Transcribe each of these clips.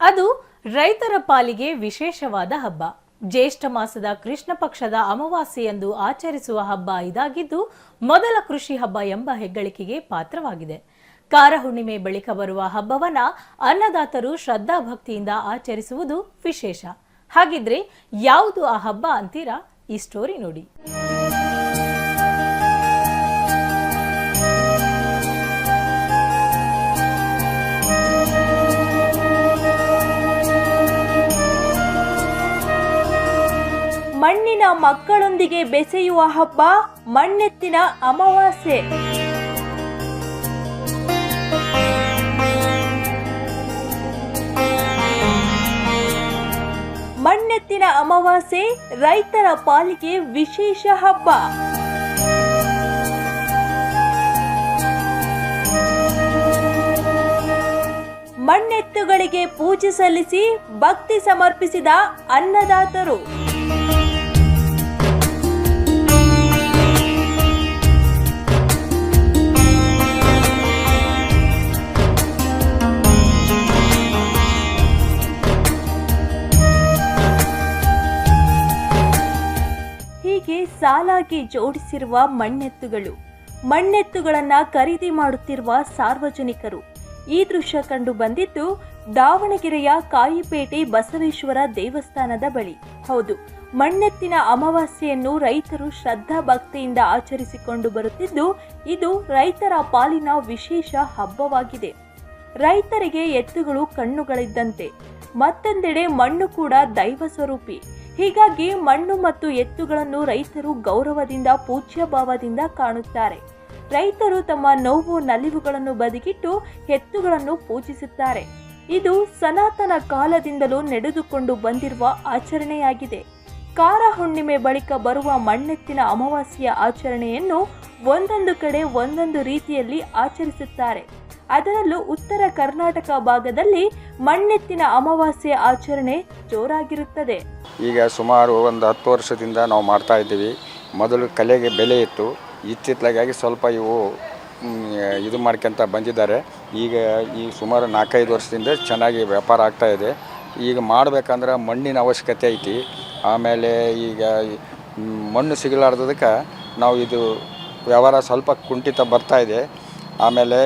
ಅದು ರೈತರ ಪಾಲಿಗೆ ವಿಶೇಷವಾದ ಹಬ್ಬ. ಜ್ಯೇಷ್ಠ ಮಾಸದ ಕೃಷ್ಣ ಪಕ್ಷದ ಅಮಾವಾಸ್ಯೆಯಂದು ಆಚರಿಸುವ ಹಬ್ಬ ಇದಾಗಿದ್ದು ಮೊದಲ ಕೃಷಿ ಹಬ್ಬ ಎಂಬ ಹೆಗ್ಗಳಿಕೆಗೆ ಪಾತ್ರವಾಗಿದೆ. ಕಾರ ಹುಣ್ಣಿಮೆ ಬಳಿಕ ಬರುವ ಹಬ್ಬವನ್ನ ಅನ್ನದಾತರು ಶ್ರದ್ಧಾಭಕ್ತಿಯಿಂದ ಆಚರಿಸುವುದು ವಿಶೇಷ. ಹಾಗಿದ್ರೆ ಯಾವುದು ಆ ಹಬ್ಬ ಅಂತೀರಾ? ಈ ಸ್ಟೋರಿ ನೋಡಿ. ಮಕ್ಕಳೊಂದಿಗೆ ಬೆಸೆಯುವ ಹಬ್ಬ ಮಣ್ಣೆತ್ತಿನ ಅಮಾವಾಸ್ಯೆ. ಮಣ್ಣೆತ್ತಿನ ಅಮಾವಾಸ್ಯೆ ರೈತರ ಪಾಲಿಗೆ ವಿಶೇಷ ಹಬ್ಬ. ಮಣ್ಣೆತ್ತುಗಳಿಗೆ ಪೂಜೆ ಸಲ್ಲಿಸಿ ಭಕ್ತಿ ಸಮರ್ಪಿಸಿದ ಅನ್ನದಾತರು. ಹೀಗೆ ಸಾಲಾಗಿ ಜೋಡಿಸಿರುವ ಮಣ್ಣೆತ್ತುಗಳು. ಮಣ್ಣೆತ್ತುಗಳನ್ನ ಖರೀದಿ ಮಾಡುತ್ತಿರುವ ಸಾರ್ವಜನಿಕರು. ಈ ದೃಶ್ಯ ಕಂಡು ಬಂದಿದ್ದು ದಾವಣಗೆರೆಯ ಕಾಯಿಪೇಟೆ ಬಸವೇಶ್ವರ ದೇವಸ್ಥಾನದ ಬಳಿ. ಹೌದು, ಮಣ್ಣೆತ್ತಿನ ಅಮಾವಾಸ್ಯೆಯನ್ನು ರೈತರು ಶ್ರದ್ಧಾ ಭಕ್ತಿಯಿಂದ ಆಚರಿಸಿಕೊಂಡು ಬರುತ್ತಿದ್ದು, ಇದು ರೈತರ ಪಾಲಿನ ವಿಶೇಷ ಹಬ್ಬವಾಗಿದೆ. ರೈತರಿಗೆ ಎತ್ತುಗಳು ಕಣ್ಣುಗಳಿದ್ದಂತೆ. ಮತ್ತೊಂದೆಡೆ ಮಣ್ಣು ಕೂಡ ದೈವ ಸ್ವರೂಪಿ. ಹೀಗಾಗಿ ಮಣ್ಣು ಮತ್ತು ಎತ್ತುಗಳನ್ನು ರೈತರು ಗೌರವದಿಂದ ಪೂಜ್ಯ ಭಾವದಿಂದ ಕಾಣುತ್ತಾರೆ. ರೈತರು ತಮ್ಮ ನೋವು, ನಲಿವುಗಳನ್ನು ಬದಿಗಿಟ್ಟು ಎತ್ತುಗಳನ್ನು ಪೂಜಿಸುತ್ತಾರೆ. ಇದು ಸನಾತನ ಕಾಲದಿಂದಲೂ ನಡೆದುಕೊಂಡು ಬಂದಿರುವ ಆಚರಣೆಯಾಗಿದೆ. ಕಾರ ಹುಣ್ಣಿಮೆ ಬಳಿಕ ಬರುವ ಮಣ್ಣೆತ್ತಿನ ಅಮಾವಾಸ್ಯೆಯ ಆಚರಣೆಯನ್ನು ಒಂದೊಂದು ಕಡೆ ಒಂದೊಂದು ರೀತಿಯಲ್ಲಿ ಆಚರಿಸುತ್ತಾರೆ. ಅದರಲ್ಲೂ ಉತ್ತರ ಕರ್ನಾಟಕ ಭಾಗದಲ್ಲಿ ಮಣ್ಣೆತ್ತಿನ ಅಮಾವಾಸ್ಯೆ ಆಚರಣೆ ಜೋರಾಗಿರುತ್ತದೆ. ಈಗ ಸುಮಾರು ಒಂದು ಹತ್ತು ವರ್ಷದಿಂದ ನಾವು ಮಾಡ್ತಾ ಇದ್ದೀವಿ. ಮೊದಲು ಕಲೆಗೆ ಬೆಲೆ ಇತ್ತು. ಇತ್ತಿತ್ತಲಾಗಿ ಸ್ವಲ್ಪ ಇವು ಇದು ಮಾಡ್ಕೊಂತ ಬಂದಿದ್ದಾರೆ. ಈಗ ಈ ಸುಮಾರು ನಾಲ್ಕೈದು ವರ್ಷದಿಂದ ಚೆನ್ನಾಗಿ ವ್ಯಾಪಾರ ಆಗ್ತಾ ಇದೆ. ಈಗ ಮಾಡಬೇಕಂದ್ರೆ ಮಣ್ಣಿನ ಅವಶ್ಯಕತೆ ಐತಿ. ಆಮೇಲೆ ಈಗ ಮಣ್ಣು ಸಿಗಲಾರ್ದದಕ್ಕೆ ನಾವು ಇದು ವ್ಯವಹಾರ ಸ್ವಲ್ಪ ಕುಂಠಿತ ಬರ್ತಾ ಇದೆ. ಆಮೇಲೆ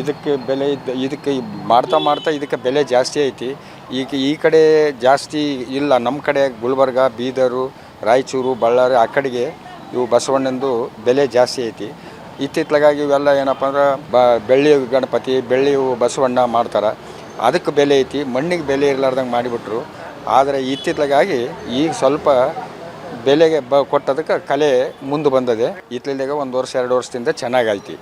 ಇದಕ್ಕೆ ಬೆಲೆ ಇದಕ್ಕೆ ಮಾಡ್ತಾ ಮಾಡ್ತಾ ಇದಕ್ಕೆ ಬೆಲೆ ಜಾಸ್ತಿ ಐತಿ. ಈಗ ಈ ಕಡೆ ಜಾಸ್ತಿ ಇಲ್ಲ. ನಮ್ಮ ಕಡೆ ಗುಲ್ಬರ್ಗ, ಬೀದರು, ರಾಯಚೂರು, ಬಳ್ಳಾರಿ ಆ ಕಡೆಗೆ ಇವು ಬಸವಣ್ಣಂದು ಬೆಲೆ ಜಾಸ್ತಿ ಐತಿ. ಇತ್ತಿತ್ತಲಾಗಿ ಇವೆಲ್ಲ ಏನಪ್ಪ ಅಂದ್ರೆ ಬ, ಬೆಳ್ಳಿ ಗಣಪತಿ, ಬೆಳ್ಳಿ ಬಸವಣ್ಣ ಮಾಡ್ತಾರೆ. ಅದಕ್ಕೆ ಬೆಲೆ ಐತಿ. ಮಣ್ಣಿಗೆ ಬೆಲೆ ಇರಲಾರ್ದಂಗೆ ಮಾಡಿಬಿಟ್ರು. ಆದರೆ ಇತ್ತಿತ್ತಲಾಗಿ ಈಗ ಸ್ವಲ್ಪ ಬೆಲೆಗೆ ಬ, ಕೊಟ್ಟದಕ್ಕೆ ಕಲೆ ಮುಂದೆ ಬಂದದೆ. ಇತ್ಲಿದಾಗ ಒಂದು ವರ್ಷ, ಎರಡು ವರ್ಷದಿಂದ ಚೆನ್ನಾಗೈತಿ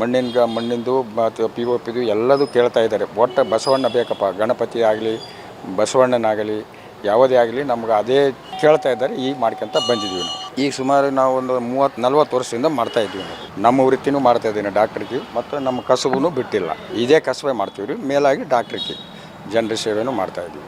ಮಣ್ಣಿನ ಮಣ್ಣಿಂದು ಮತ್ತು ಪಿ ಒ ಪಿದು ಎಲ್ಲದೂ ಕೇಳ್ತಾ ಇದ್ದಾರೆ. ಒಟ್ಟು ಬಸವಣ್ಣ ಬೇಕಪ್ಪ, ಗಣಪತಿ ಆಗಲಿ, ಬಸವಣ್ಣನಾಗಲಿ, ಯಾವುದೇ ಆಗಲಿ ನಮ್ಗೆ ಅದೇ ಕೇಳ್ತಾ ಇದ್ದಾರೆ ಈಗ ಮಾಡ್ಕೊಂತ ಬಂದಿದ್ದೀವಿ ನಾವು. ಈಗ ಸುಮಾರು ನಾವು ಒಂದು ಮೂವತ್ತು ನಲ್ವತ್ತು ವರ್ಷದಿಂದ ಮಾಡ್ತಾ ಇದ್ದೀವಿ ನಾವು. ನಮ್ಮ ವೃತ್ತಿನೂ ಮಾಡ್ತಾ ಇದ್ದೀನಿ ಡಾಕ್ಟ್ರಿಗೆ, ಮತ್ತು ನಮ್ಮ ಕಸುಬೂ ಬಿಟ್ಟಿಲ್ಲ. ಇದೇ ಕಸುಬೆ ಮಾಡ್ತೀವಿ ರೀ, ಮೇಲಾಗಿ ಡಾಕ್ಟ್ರಿಗೆ ಜನರ ಸೇವೆನೂ ಮಾಡ್ತಾ ಇದ್ದೀವಿ.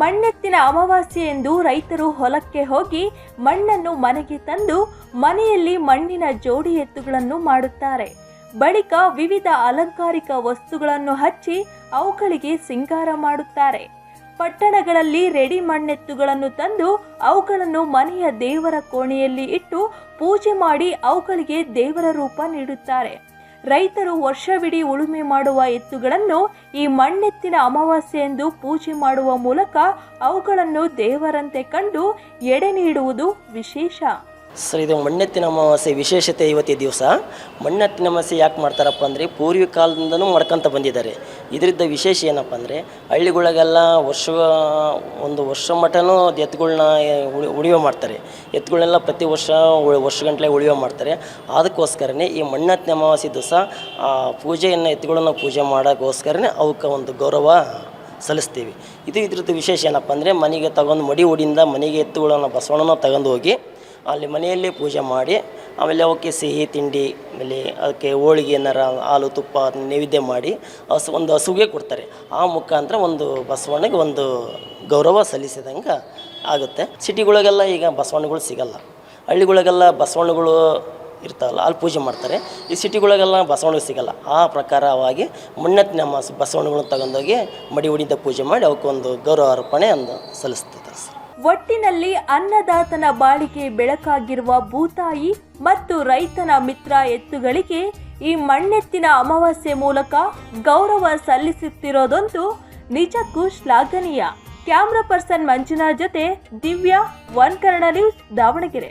ಮಣ್ಣೆತ್ತಿನ ಅಮಾವಾಸ್ಯೆ ಎಂದು ರೈತರು ಹೊಲಕ್ಕೆ ಹೋಗಿ ಮಣ್ಣನ್ನು ಮನೆಗೆ ತಂದು ಮನೆಯಲ್ಲಿ ಮಣ್ಣಿನ ಜೋಡಿ ಎತ್ತುಗಳನ್ನು ಮಾಡುತ್ತಾರೆ. ಬಳಿಕ ವಿವಿಧ ಅಲಂಕಾರಿಕ ವಸ್ತುಗಳನ್ನು ಹಚ್ಚಿ ಅವುಗಳಿಗೆ ಸಿಂಗಾರ ಮಾಡುತ್ತಾರೆ. ಪಟ್ಟಣಗಳಲ್ಲಿ ರೆಡಿ ಮಣ್ಣೆತ್ತುಗಳನ್ನು ತಂದು ಅವುಗಳನ್ನು ಮನೆಯ ದೇವರ ಕೋಣೆಯಲ್ಲಿ ಇಟ್ಟು ಪೂಜೆ ಮಾಡಿ ಅವುಗಳಿಗೆ ದೇವರ ರೂಪ ನೀಡುತ್ತಾರೆ. ರೈತರು ವರ್ಷವಿಡೀ ಉಳುಮೆ ಮಾಡುವ ಎತ್ತುಗಳನ್ನು ಈ ಮಣ್ಣೆತ್ತಿನ ಅಮಾವಾಸ್ಯೆ ಎಂದು ಪೂಜೆ ಮಾಡುವ ಮೂಲಕ ಅವುಗಳನ್ನು ದೇವರಂತೆ ಕಂಡು ಎಡೆ ನೀಡುವುದು ವಿಶೇಷ. ಸರ್, ಇದು ಮಣ್ಣೆತ್ತಿನ ಅಮಾವಾಸ್ಯೆ ವಿಶೇಷತೆ ಇವತ್ತಿನ ದಿವಸ. ಮಣ್ಣೆತ್ತಿನ ಅಮಾವಾಸ್ಯೆ ಯಾಕೆ ಮಾಡ್ತಾರಪ್ಪ ಅಂದರೆ, ಪೂರ್ವ ಕಾಲದಿಂದನೂ ಮಾಡ್ಕೊಂತ ಬಂದಿದ್ದಾರೆ. ಇದರಿಂದ ವಿಶೇಷ ಏನಪ್ಪ ಅಂದರೆ, ಹಳ್ಳಿಗಳಿಗೆಲ್ಲ ವರ್ಷ, ಒಂದು ವರ್ಷ ಮಟನೂ ಎತ್ತುಗಳ್ನ ಉಳಿ ಉಳಿವೆ ಮಾಡ್ತಾರೆ. ಎತ್ತುಗಳನ್ನೆಲ್ಲ ಪ್ರತಿ ವರ್ಷ ವರ್ಷಗಂಟ್ಲೆ ಉಳಿವೆ ಮಾಡ್ತಾರೆ. ಅದಕ್ಕೋಸ್ಕರನೇ ಈ ಮಣ್ಣೆತ್ತಿನ ಅಮಾವಾಸ್ಯೆ ದಿವಸ, ಆ ಪೂಜೆಯನ್ನು ಎತ್ತುಗಳನ್ನು ಪೂಜೆ ಮಾಡೋಕ್ಕೋಸ್ಕರನೇ ಅವಕ್ಕೆ ಒಂದು ಗೌರವ ಸಲ್ಲಿಸ್ತೀವಿ. ಇದು ಇದ್ರದ್ದು ವಿಶೇಷ ಏನಪ್ಪ ಅಂದರೆ, ಮನೆಗೆ ತಗೊಂಡು ಮಡಿ ಉಡಿಯಿಂದ ಮನೆಗೆ ಎತ್ತುಗಳನ್ನು ಬಸವಣ್ಣನ ತಗೊಂಡು ಹೋಗಿ ಅಲ್ಲಿ ಮನೆಯಲ್ಲೇ ಪೂಜೆ ಮಾಡಿ, ಆಮೇಲೆ ಅವಕ್ಕೆ ಸಿಹಿ ತಿಂಡಿ, ಆಮೇಲೆ ಅದಕ್ಕೆ ಹೋಳಿಗೆ ಏನಾರ ಹಾಲು, ತುಪ್ಪ ನೈವೇದ್ಯ ಮಾಡಿ ಹಸು ಒಂದು ಹಸುಗೆ ಕೊಡ್ತಾರೆ. ಆ ಮುಖಾಂತರ ಒಂದು ಬಸವಣ್ಣಗೆ ಒಂದು ಗೌರವ ಸಲ್ಲಿಸಿದಂಗೆ ಆಗುತ್ತೆ. ಸಿಟಿಗಳಿಗೆಲ್ಲ ಈಗ ಬಸವಣ್ಣಗಳು ಸಿಗಲ್ಲ. ಹಳ್ಳಿಗಳಿಗೆಲ್ಲ ಬಸವಣ್ಣಗಳು ಇರ್ತಾವಲ್ಲ, ಅಲ್ಲಿ ಪೂಜೆ ಮಾಡ್ತಾರೆ. ಈ ಸಿಟಿಗಳಿಗೆಲ್ಲ ಬಸವಣ್ಣಗೆ ಸಿಗಲ್ಲ. ಆ ಪ್ರಕಾರವಾಗಿ ಮುನ್ನತ್ ನಮ್ಮ ಬಸವಣ್ಣಗಳನ್ನ ತಗೊಂಡೋಗಿ ಮಡಿ ಹೊಡಿದ ಪೂಜೆ ಮಾಡಿ ಅವಕ್ಕೊಂದು ಗೌರವ ಅರ್ಪಣೆ ಅಂದು ಸಲ್ಲಿಸ್ತಿದ್ದಾರೆ ಸರ್ ಒಟ್ಟಿನಲ್ಲಿ ಅನ್ನದಾತನ ಬಾಳಿಗೆ ಬೆಳಕಾಗಿರುವ ಭೂತಾಯಿ ಮತ್ತು ರೈತನ ಮಿತ್ರ ಎತ್ತುಗಳಿಗೆ ಈ ಮಣ್ಣೆತ್ತಿನ ಅಮಾವಾಸ್ಯೆ ಮೂಲಕ ಗೌರವ ಸಲ್ಲಿಸುತ್ತಿರೋದಂತೂ ನಿಜಕ್ಕೂ ಶ್ಲಾಘನೀಯ ಕ್ಯಾಮ್ರಾ ಪರ್ಸನ್ ಮಂಜುನಾಥ್ ಜೊತೆ ದಿವ್ಯಾ, ಒನ್ ಕನ್ನಡ ನ್ಯೂಸ್ ದಾವಣಗೆರೆ.